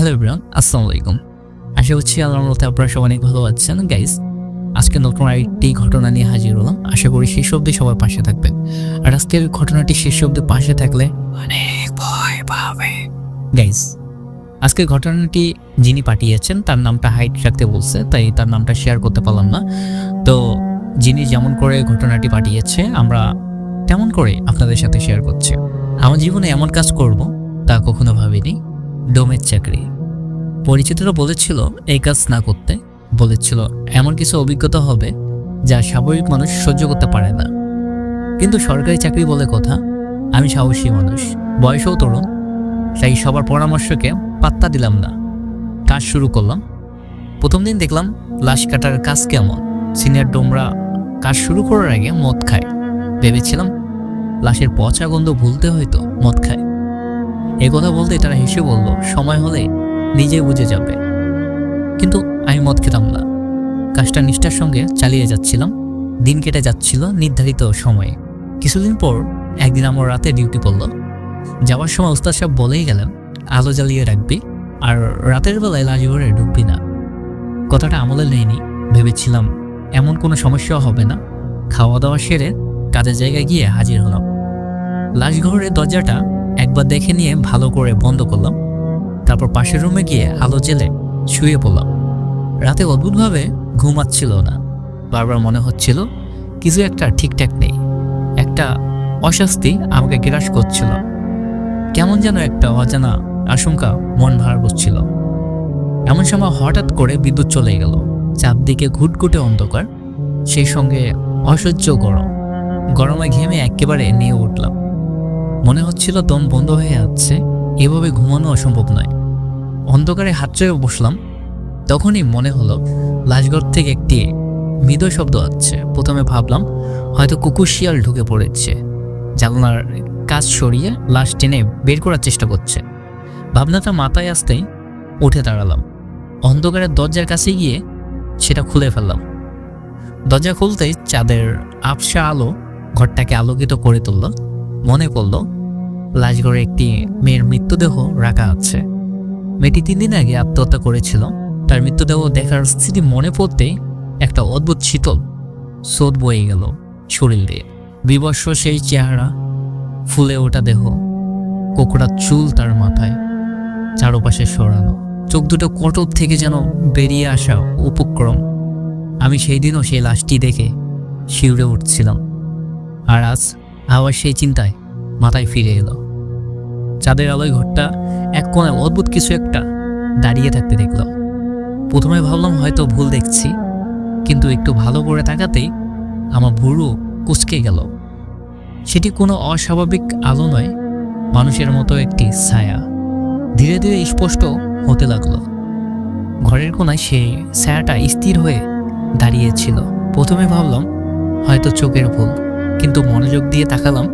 Hello everyone, আসসালামু আলাইকুম। আশা করছি আল্লাহর মতো আপনারা সবাই অনেক ভালো আছেন। গাইজ আজকে নতুন আরেকটি ঘটনা নিয়ে হাজির হলাম। আশা করি শেষ অবধি সবার পাশে থাকবেন। আর আজকের ঘটনাটি শেষ অবধি পাশে থাকলে অনেক ভয় পাবে। গাইজ আজকের ঘটনাটি যিনি পাঠিয়েছেন, তার নামটা হাইট রাখতে বলছে, তাই তার নামটা শেয়ার করতে পারলাম না। তো যিনি যেমন করে ঘটনাটি পাঠিয়েছে, আমরা তেমন করে আপনাদের সাথে শেয়ার করছি। আমার জীবনে এমন কাজ করব, তা কখনো ভাবিনি। ডোমের চাকরি। পরিচিতরা বলেছিল, এই কাজ না করতে। বলেছিল, এমন কিছু অভিজ্ঞতা হবে যা স্বাভাবিক মানুষ সহ্য করতে পারে না। কিন্তু সরকারি চাকরি বলে কথা, আমি সাহসী মানুষ, বয়সও তরুণ, তাই সবার পরামর্শকে পাত্তা দিলাম না। কাজ শুরু করলাম। প্রথম দিন দেখলাম, লাশ কাটার কাজ কেমন। সিনিয়র ডোমরা কাজ শুরু করার আগে মদ খায়। ভেবেছিলাম, লাশের পচা গন্ধ ভুলতে হয়তো মদ খায়। কথা বলতে তারা হেসে বলল, সময় হলে নিজে বুঝে যাবে। কিন্তু আমি মদ খেতাম না। কাজটা নিষ্ঠার সঙ্গে চালিয়ে যাচ্ছিলাম। দিন কেটে যাচ্ছিল নির্ধারিত সময়ে। কিছুদিন পর একদিন আমার রাতে ডিউটি পড়ল। যাওয়ার সময় উস্তাদ সাহেব বলেই গেলেন, আলো জ্বালিয়ে রাখবি, আর রাতের বেলায় লাজঘরে ঢুকবি না। কথাটা আমলে নেয়নি ভেবেছিলাম, এমন কোনো সমস্যাও হবে না। খাওয়া দাওয়া সেরে কাজের জায়গায় গিয়ে হাজির হলাম। লাশঘরের দরজাটা একবার দেখে নিয়ে ভালো করে বন্ধ করলাম। তারপর পাশের রুমে গিয়ে আলো জেলে শুয়ে পড়লাম। রাতে অদ্ভুতভাবে ঘুমাচ্ছিল না। বারবার মনে হচ্ছিল কিছু একটা ঠিকঠাক নেই। একটা অস্বস্তি আমাকে গ্রাস করছিল। কেমন যেন একটা অজানা আশঙ্কা মন ভার করছিল। এমন সময় হঠাৎ করে বিদ্যুৎ চলে গেল। চারদিকে ঘুটঘুটে অন্ধকার, সেই সঙ্গে অসহ্য গরম। গরমে ঘেমে একেবারে নিয়ে উঠলাম। মনে হচ্ছিল দম বন্ধ হয়ে যাচ্ছে। এভাবে ঘুমানো অসম্ভব নয়। অন্ধকারে হাত চেয়ে বসলাম। তখনই মনে হলো, লাশঘর থেকে একটি মৃদু শব্দ আসছে। প্রথমে ভাবলাম, হয়তো কুকুর শিয়াল ঢুকে পড়েছে। জানলার কাজ সরিয়ে লাশ টেনে বের করার চেষ্টা করছে। ভাবনাটা মাথায় আসতেই উঠে দাঁড়ালাম। অন্ধকারের দরজার কাছে গিয়ে সেটা খুলে ফেললাম। দরজা খুলতেই চাঁদের আবসা আলো ঘরটাকে আলোকিত করে তুলল। মনে পড়ল লাশঘরে একটি মেয়ের মৃত্যুদেহ রাখা আছে। মেয়েটি তিন দিন আগে আত্মহত্যা করেছিল। তার মৃত্যুদেহ দেখার স্থিতি মনে পড়তেই একটা অদ্ভুত শীতল স্রোত বয়ে গেল শরীর দিয়ে। বিবর্ষ সেই চেহারা, ফুলে ওঠা দেহ, কোকড়া চুল তার মাথায়, চারপাশে সরানো, চোখ দুটো কটক থেকে যেন বেরিয়ে আসা উপক্রম। আমি সেই দিনও সেই লাশটি দেখে শিউরে উঠছিলাম। আর আজ আবার সেই চিন্তায় মাথায় ফিরে এলো। চাঁদের আলোয় ঘরটা এক কোণায় অদ্ভুত কিছু একটা দাঁড়িয়ে থাকতে দেখলাম প্রথমে ভাবলাম হয়তো ভুল দেখছি, কিন্তু একটু ভালো করে তাকাতেই আমার ভুরু কুচকে গেল। সেটি কোনো অস্বাভাবিক আলো নয়, মানুষের মতো একটি ছায়া। ধীরে ধীরে স্পষ্ট হতে লাগল। ঘরের কোনায় সেই ছায়াটা স্থির হয়ে দাঁড়িয়েছিল প্রথমে ভাবলাম হয়তো চোখের ভুল, কিন্তু মনোযোগ দিয়ে তাকালাম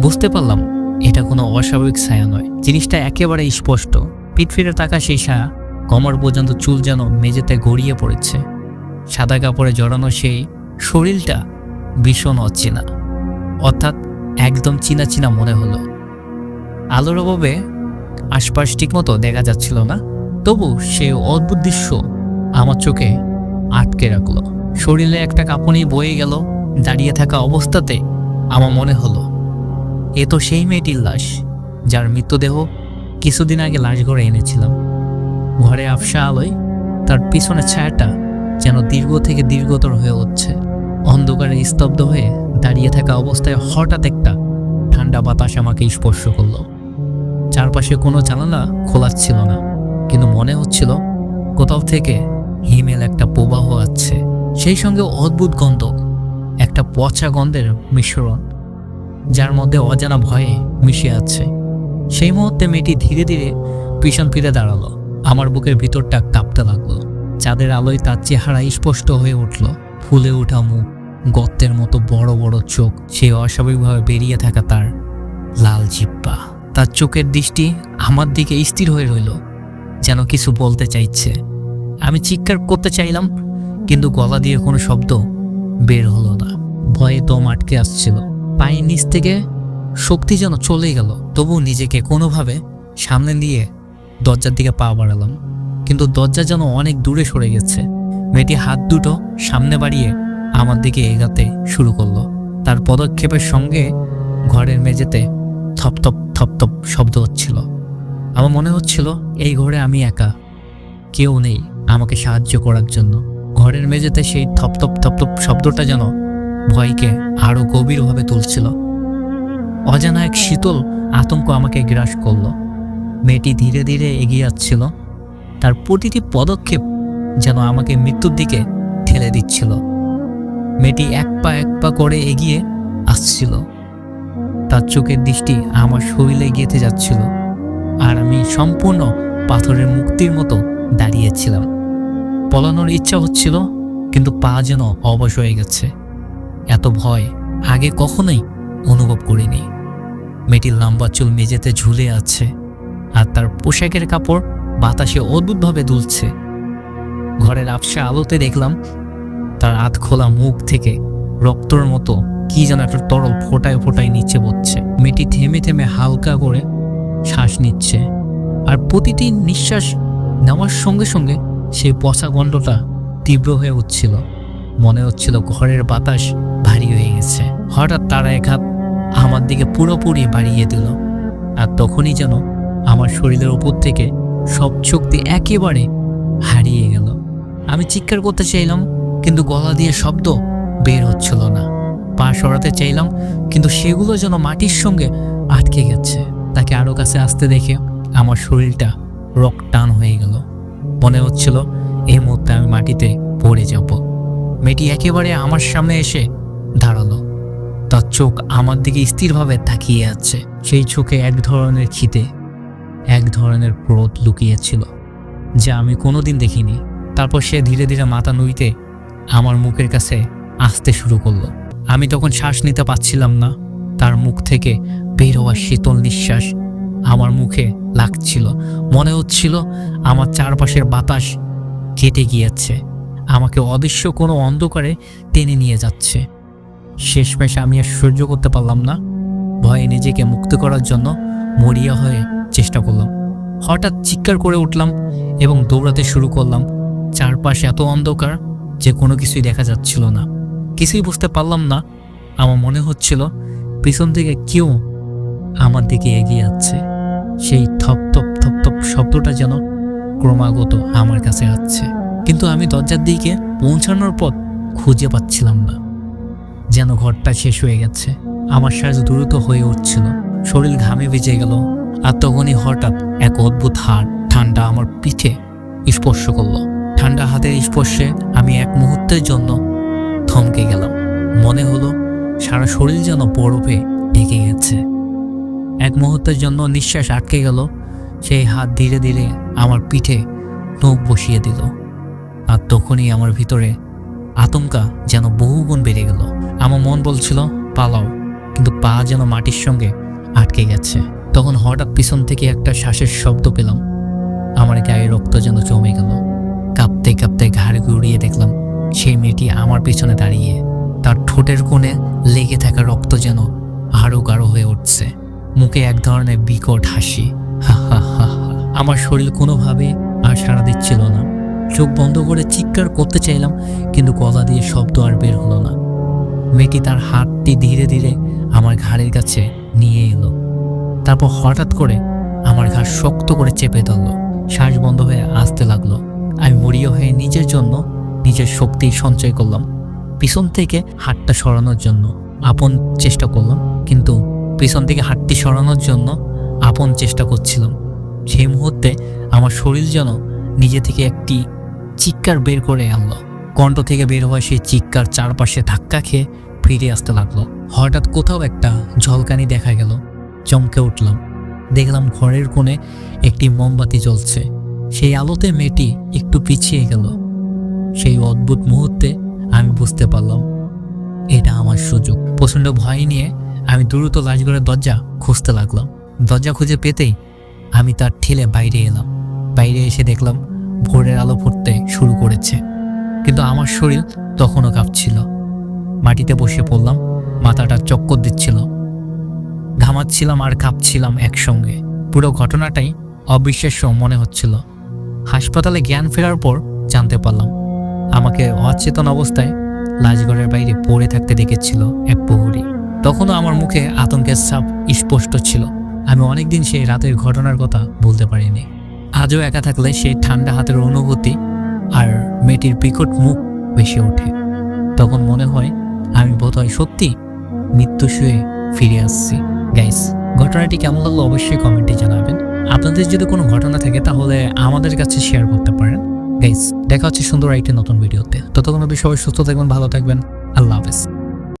বুঝতে পারলাম, এটা কোনো অস্বাভাবিক ছায়া নয়। জিনিসটা একেবারে স্পষ্ট। পিঠ ফিরে তাকা সেই ছায়া। কমর পর্যন্ত চুল যেন মেঝেতে গড়িয়ে পড়েছে। সাদা কাপড়ে জড়ানো সেই শরীরটা ভীষণ অচেনা। অর্থাৎ একদম চিনা চিনা মনে হলো। আলোর অভাবে আশপাশ ঠিকমতো দেখা যাচ্ছিল না। তবু সে অদ্ভুত দৃশ্য আমার চোখে আটকে রাখল। শরীরে একটা কাঁপুনি বয়ে গেল। দাঁড়িয়ে থাকা অবস্থাতে আমার মনে হলো এ তো সেই মেয়েটির লাশ, যার মৃতদেহ কিছুদিন আগে লাশ ঘরে এনেছিলাম। ঘরে আফসা আলোয় তার পিছনের ছায়াটা যেন দীর্ঘ থেকে দীর্ঘতর হয়ে উঠছে। অন্ধকারে স্তব্ধ হয়ে দাঁড়িয়ে থাকা অবস্থায় হঠাৎ একটা ঠান্ডা বাতাস আমাকে স্পর্শ করল। চারপাশে কোনো জানালা খোলা ছিল না, কিন্তু মনে হচ্ছিল কোথাও থেকে হিমেল একটা প্রবাহ আছে সেই সঙ্গে অদ্ভুত গন্ধ, একটা পচা গন্ধের মিশ্রণ যার মধ্যে অজানা ভয়ে মিশে আছে। সেই মুহূর্তে মেয়েটি ধীরে ধীরে পিছন ফিরে দাঁড়াল। আমার বুকের ভিতরটা কাঁপতে লাগল। চাঁদের আলোয় তার চেহারা স্পষ্ট হয়ে উঠল। ফুলে ওঠা মুখ, গর্তের মতো বড় বড় চোখ, সে অস্বাভাবিকভাবে বেরিয়ে থাকা তার লাল জিব্বা। তার চোখের দৃষ্টি আমার দিকে স্থির হয়ে রইল, যেন কিছু বলতে চাইছে। আমি চিৎকার করতে চাইলাম, কিন্তু গলা দিয়ে কোনো শব্দ বের হলো না। ভয়ে দম আটকে আসছিল। পায়ের নিচ থেকে শক্তি যেন চলে গেল। তবু নিজেকে কোনোভাবে সামনে নিয়ে দরজার দিকে পা বাড়ালাম। কিন্তু দরজা যেন অনেক দূরে সরে গেছে। মেয়েটি হাত দুটো সামনে বাড়িয়ে আমার দিকে এগাতে শুরু করল। তার পদক্ষেপের সঙ্গে ঘরের মেঝেতে থপথপ থপথপ শব্দ হচ্ছিল। আমার মনে হচ্ছিল, এই ঘরে আমি একা। কেউ নেই আমাকে সাহায্য করার জন্য। ঘরের মেঝেতে সেই থপথপ থপথপ শব্দটা যেন ভয়কে আরও গভীরভাবে তুলছিল। অজানা এক শীতল আতঙ্ক আমাকে গ্রাস করল। মেয়েটি ধীরে ধীরে এগিয়ে যাচ্ছিল। তার প্রতিটি পদক্ষেপ যেন আমাকে মৃত্যুর দিকে ঠেলে দিচ্ছিল। মেয়েটি এক পা এক পা করে এগিয়ে আসছিল। তার চোখের দৃষ্টি আমার শরীরে গেঁথে যাচ্ছিল আর আমি সম্পূর্ণ পাথরের মুক্তির মতো দাঁড়িয়েছিলাম। পলানোর ইচ্ছা হচ্ছিল, কিন্তু পা যেন অবশ হয়ে গেছে। এত ভয় আগে কখনোই অনুভব করিনি। মেয়েটির লম্বা চুল মেঝেতে ঝুলে আছে আর তার পোশাকের কাপড় বাতাসে অদ্ভুতভাবে দুলছে। ঘরের আবসা আলোতে দেখলাম তার আধ খোলা মুখ থেকে রক্তর মতো কি যেন একটা তরল ফোটায় ফোটায় নিচে পড়ছে। মেয়েটি থেমে থেমে হালকা করে শ্বাস নিচ্ছে আর প্রতিটি নিঃশ্বাস নেওয়ার সঙ্গে সঙ্গে সেই পচা গন্ধটা তীব্র হয়ে উঠছিল। মনে হচ্ছিল ঘরের বাতাস ভারী হয়ে গেছে। হঠাৎ তারা এক হাত আমার দিকে পুরোপুরি বাড়িয়ে দিল আর তখনই যেন আমার শরীরের উপর থেকে সব শক্তি একেবারে হারিয়ে গেল। আমি চিৎকার করতে চাইলাম, কিন্তু গলা দিয়ে শব্দ বের হচ্ছিল না। পা সরাতে চাইলাম, কিন্তু সেগুলো যেন মাটির সঙ্গে আটকে গেছে। তাকে আরও কাছে আসতে দেখে আমার শরীরটা রক টান হয়ে গেল। মনে হচ্ছিল, এই মুহূর্তে আমি মাটিতে পড়ে যাব। মেয়েটি একেবারে আমার সামনে এসে দাঁড়াল তার চোখ আমার দিকে স্থিরভাবে তাকিয়ে আছে। সেই চোখে এক ধরনের খিদে, এক ধরনের ক্রোধ লুকিয়েছিল, যা আমি কোনোদিন দেখিনি। তারপর সে ধীরে ধীরে মাথা নুইতে আমার মুখের কাছে আসতে শুরু করল। আমি তখন শ্বাস নিতে পারছিলাম না। তার মুখ থেকে বের হওয়া শীতল নিঃশ্বাস আমার মুখে লাগছিল। মনে হচ্ছিল আমার চারপাশের বাতাস কেটে গিয়েছে। আমাকে অদৃশ্য কোনো অন্ধকারে টেনে নিয়ে যাচ্ছে। শেষমেশ আমি আর সহ্য করতে পারলাম না। ভয়ে নিজেকে মুক্ত করার জন্য মরিয়া হয়ে চেষ্টা করলাম। হঠাৎ চিৎকার করে উঠলাম এবং দৌড়াতে শুরু করলাম। চারপাশে এত অন্ধকার যে কোনো কিছুই দেখা যাচ্ছিল না। কিছুই বুঝতে পারলাম না। আমার মনে হচ্ছিল পিছন থেকে কেউ আমার দিকে এগিয়ে যাচ্ছে। সেই থপ থপ থপ থপ শব্দটা যেন ক্রমাগত আমার কাছে আসছে। কিন্তু আমি দরজার দিকে পৌঁছানোর পথ খুঁজে পাচ্ছিলাম না। যেন ঘরটা শেষ হয়ে গেছে। আমার শ্বাস দ্রুত হয়ে উঠছিল। শরীর ঘামে ভিজে গেল। আর তখনই হঠাৎ এক অদ্ভুত হাত ঠান্ডা আমার পিঠে স্পর্শ করল। ঠান্ডা হাতের স্পর্শে আমি এক মুহূর্তের জন্য থমকে গেলাম। মনে হলো সারা শরীর যেন বরফে ঢেকে গেছে। এক মুহূর্তের জন্য নিঃশ্বাস আটকে গেল। সেই হাত ধীরে ধীরে আমার পিঠে নখ বসিয়ে দিল। আর তখনই আমার ভিতরে আতঙ্কা যেন বহুগুণ বেড়ে গেল। আমার মন বলছিল, পালাও। কিন্তু পা যেন মাটির সঙ্গে আটকে গেছে। তখন হঠাৎ পিছন থেকে একটা শ্বাসের শব্দ পেলাম। আমার গায়ে রক্ত যেন জমে গেল। কাঁপতে কাঁপতে ঘাড় ঘুরিয়ে দেখলাম, সেই মেয়েটি আমার পিছনে দাঁড়িয়ে তার ঠোঁটের কোণে লেগে থাকা রক্ত যেন আরও গাঢ় হয়ে উঠছে। মুখে এক ধরনের বিকট হাসি। হা হা হা। আমার শরীর কোনোভাবে আর সাড়া দিচ্ছিল না। চোখ বন্ধ করে চিৎকার করতে চাইলাম, কিন্তু গলা দিয়ে শব্দ আর বের হলো না। মেয়েটি তার হাতটি ধীরে ধীরে আমার ঘাড়ের কাছে নিয়ে এলো। তারপর হঠাৎ করে আমার ঘাড় শক্ত করে চেপে ধরলো। শ্বাস বন্ধ হয়ে আসতে লাগল। আমি মরিয়া হয়ে নিজের জন্য নিজের শক্তি সঞ্চয় করলাম। পিছন থেকে হাতটা সরানোর জন্য আপন চেষ্টা করলাম, কিন্তু পিছন থেকে হাতটি সরানোর জন্য আপন চেষ্টা করছিলাম। সেই মুহূর্তে আমার শরীর যেন নিজে থেকে একটি চিৎকার বের করে আনলো। কণ্ঠ থেকে বের হওয়া সেই চিৎকার চারপাশে ধাক্কা খেয়ে ফিরে আসতে লাগল। হঠাৎ কোথাও একটা ঝলকানি দেখা গেল। চমকে উঠলাম। দেখলাম ঘরের কোণে একটি মোমবাতি জ্বলছে। সেই আলোতে মেয়েটি একটু পিছিয়ে গেল। সেই অদ্ভুত মুহূর্তে আমি বুঝতে পারলাম, এটা আমার সুযোগ। প্রচণ্ড ভয় নিয়ে আমি দ্রুত লাশঘরের দরজা খুঁজতে লাগলাম। দরজা খুঁজে পেতেই আমি তার ঠেলে বাইরে এলাম। বাইরে এসে দেখলাম ভোরের আলো ফুটতে শুরু করেছে। কিন্তু আমার শরীর তখনও কাঁপছিল। মাটিতে বসে পড়লাম, মাথাটা চক্কর দিচ্ছিল। ঘামাচ্ছিলাম আর কাঁপছিলাম একসঙ্গে। পুরো ঘটনাটাই অবিশ্বাস্য মনে হচ্ছিল। হাসপাতালে জ্ঞান ফেরার পর জানতে পারলাম, আমাকে অচেতন অবস্থায় লাশঘরের বাইরে পড়ে থাকতে দেখেছিল এক প্রহরী। তখনও আমার মুখে আতঙ্কের ছাপ স্পষ্ট ছিল। আমি অনেকদিন সেই রাতের ঘটনার কথা বলতে পারিনি। আজও একা থাকলে সেই ঠান্ডা হাতের অনুভূতি আর মেয়েটির বিকট মুখ ভেসে ওঠে। তখন মনে হয়, আমি বোধহয় সত্যি মৃত্যু শুয়ে ফিরে আসছি। গাইস ঘটনাটি কেমন লাগল অবশ্যই কমেন্টে জানাবেন। আপনাদের যদি কোনো ঘটনা থাকে, তাহলে আমাদের কাছে শেয়ার করতে পারেন। গাইস দেখা হচ্ছে সুন্দর একটি নতুন ভিডিওতে ততক্ষণ অবধি সবাই সুস্থ থাকবেন, ভালো থাকবেন। আল্লাহ হাফেজ।